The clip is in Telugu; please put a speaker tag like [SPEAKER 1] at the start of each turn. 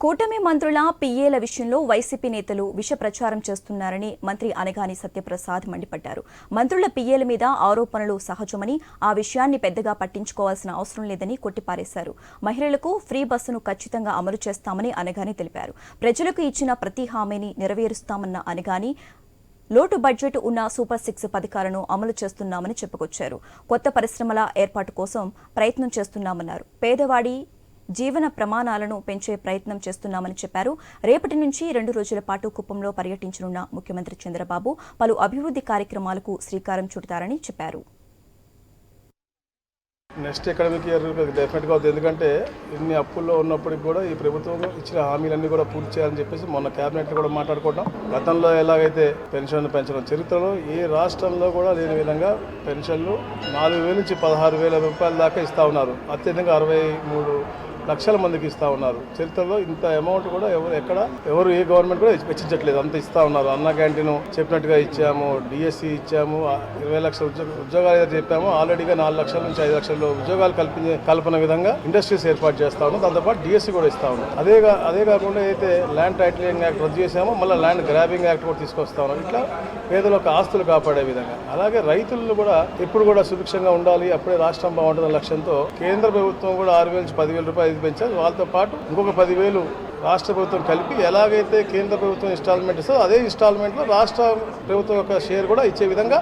[SPEAKER 1] కూటమి మంత్రుల పిఏల విషయంలో వైసీపీ నేతలు విష ప్రచారం చేస్తున్నారని మంత్రి అనగాని సత్యప్రసాద్ మండిపడ్డారు. మంత్రుల పిఏల మీద ఆరోపణలు సహజమని ఆ విషయాన్ని పెద్దగా పట్టించుకోవాల్సిన అవసరం లేదని కొట్టిపారేశారు. మహిళలకు ఫ్రీ బస్సును ఖచ్చితంగా అమలు చేస్తామని అనగాని తెలిపారు. ప్రజలకు ఇచ్చిన ప్రతి హామీని నెరవేరుస్తామన్న అనగాని లోటు బడ్జెట్ ఉన్న సూపర్ సిక్స్ పథకాలను అమలు చేస్తున్నామని చెప్పుకొచ్చారు. కొత్త పరిశ్రమల ఏర్పాటు కోసం ప్రయత్నం చేస్తున్నామన్నారు. పేదవాడి జీవన ప్రమాణాలను పెంచే ప్రయత్నం చేస్తున్నామని చెప్పారు. రేపటి నుంచి రెండు రోజుల పాటు కుప్పంలో పర్యటించనున్న ముఖ్యమంత్రి చంద్రబాబు పలు అభివృద్ధి కార్యక్రమాలకు శ్రీకారం చుడతారని చెప్పారు.
[SPEAKER 2] నెక్స్ట్ అకాడమిక్ ఇయర్ డెఫినెట్గా అవుతుంది ఎందుకంటే ఇన్ని అప్పుల్లో ఉన్నప్పటికి కూడా ఈ ప్రభుత్వం ఇచ్చిన హామీలన్నీ కూడా పూర్తి చేయాలని చెప్పేసి మొన్న క్యాబినెట్ కూడా మాట్లాడుకోవడం గతంలో ఎలాగైతే పెన్షన్ పెంచడం చరిత్రలో ఏ రాష్ట్రంలో కూడా లేని విధంగా పెన్షన్లు నాలుగు వేల నుంచి పదహారు వేల రూపాయల దాకా ఇస్తూ ఉన్నారు. అత్యధికంగా అరవై మూడు లక్షల మందికి ఇస్తా ఉన్నారు. చరిత్రలో ఇంత అమౌంట్ కూడా ఎవరు ఎక్కడ ఎవరు ఏ గవర్నమెంట్ కూడా వెచ్చించట్లేదు. అంత ఇస్తా ఉన్నారు. అన్న క్యాంటీన్ చెప్పినట్టుగా ఇచ్చాము డిఎస్సి ఇచ్చాము ఇరవై లక్షల ఉద్యోగాలు ఏదైతే చెప్పాము ఆల్రెడీగా నాలుగు లక్షల నుంచి ఐదు లక్షల ఉద్యోగాలు కల్పించే కల్పన విధంగా ఇండస్ట్రీస్ ఏర్పాటు చేస్తా ఉన్నాం దాంతోపాటు డిఎస్సి కూడా ఇస్తా ఉన్నాం అదే అదే కాకుండా అయితే ల్యాండ్ టైటిలింగ్ యాక్ట్ రద్దు చేసామో మళ్ళీ ల్యాండ్ గ్రాబింగ్ యాక్ట్ కూడా తీసుకొస్తా ఉన్నాం ఇట్లా పేదలకు ఆస్తులు కాపాడే విధంగా. అలాగే రైతులు కూడా ఎప్పుడు కూడా సుభిక్షంగా ఉండాలి అప్పుడే రాష్ట్రం బాగుంటుందన్న లక్ష్యంతో కేంద్ర ప్రభుత్వం కూడా ఆరు వేల నుంచి పదివేల రూపాయలు పెంచారు వాళ్ళతో పాటు ఇంకొక పదివేలు రాష్ట్ర ప్రభుత్వం కలిపి ఎలాగైతే కేంద్ర ప్రభుత్వం ఇన్స్టాల్మెంట్ ఇస్తుందో అదే ఇన్స్టాల్మెంట్లో రాష్ట్ర ప్రభుత్వం యొక్క షేర్ కూడా ఇచ్చే విధంగా